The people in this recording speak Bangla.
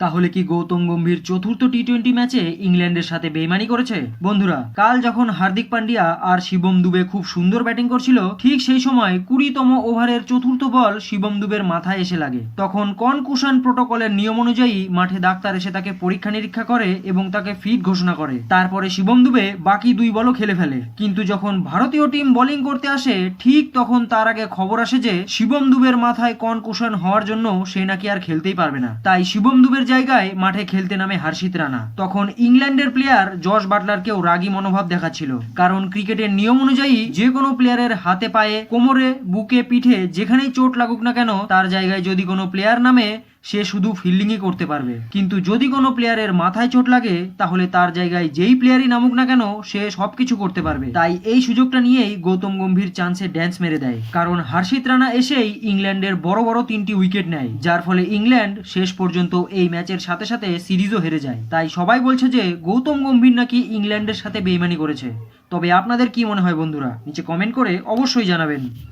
তাহলে কি গৌতম গম্ভীর চতুর্থ টি টোয়েন্টি ম্যাচে ইংল্যান্ডের সাথে বেইমানি করেছে? বন্ধুরা, কাল যখন হার্দিক পান্ডিয়া আর শিবম দুবে খুব সুন্দর ব্যাটিং করছিল, ঠিক সেই সময় কুড়িতম ওভারের চতুর্থ বল শিবম দুবের মাথায় এসে লাগে। তখন কনকুশন প্রোটোকলের নিয়ম অনুযায়ী মাঠে ডাক্তার এসে তাকে পরীক্ষা নিরীক্ষা করে এবং তাকে ফিট ঘোষণা করে। তারপরে শিবম দুবে বাকি দুই বলও খেলে ফেলে। কিন্তু যখন ভারতীয় টিম বোলিং করতে আসে, ঠিক তখন তার আগে খবর আসে যে, শিবম দুবের মাথায় কনকুশন হওয়ার জন্য সে নাকি আর খেলতেই পারবে না। তাই শিবম দুবের জায়গায় মাঠে খেলতে নামে হার্ষিত রানা। তখন ইংল্যান্ডের প্লেয়ার জশ বাটলারকেও রাগী মনোভাব দেখাচ্ছিল। কারণ ক্রিকেটের নিয়ম অনুযায়ী যে কোনো প্লেয়ারের হাতে পায়ে, কোমরে, বুকে, পিঠে যেখানেই চোট লাগুক না কেন, তার জায়গায় যদি কোনো প্লেয়ার নামে সে শুধু ফিল্ডিংই করতে পারবে। কিন্তু যদি কোনো প্লেয়ারের মাথায় চোট লাগে, তাহলে তার জায়গায় যেই প্লেয়ারই নামুক না কেন, সে সবকিছু করতে পারবে। তাই এই সুযোগটা নিয়েই গৌতম গম্ভীর চান্সে ড্যান্স মেরে দেয়। কারণ হার্ষিত রানা এসেই ইংল্যান্ডের বড় বড় তিনটি উইকেট নেয়। যার ফলে ইংল্যান্ড শেষ পর্যন্ত এই ম্যাচের সাথে সাথে সিরিজও হেরে যায়। তাই সবাই বলছে যে, গৌতম গম্ভীর নাকি ইংল্যান্ডের সাথে বেইমানি করেছে। তবে আপনাদের কি মনে হয় বন্ধুরা? নিচে কমেন্ট করে অবশ্যই জানাবেন।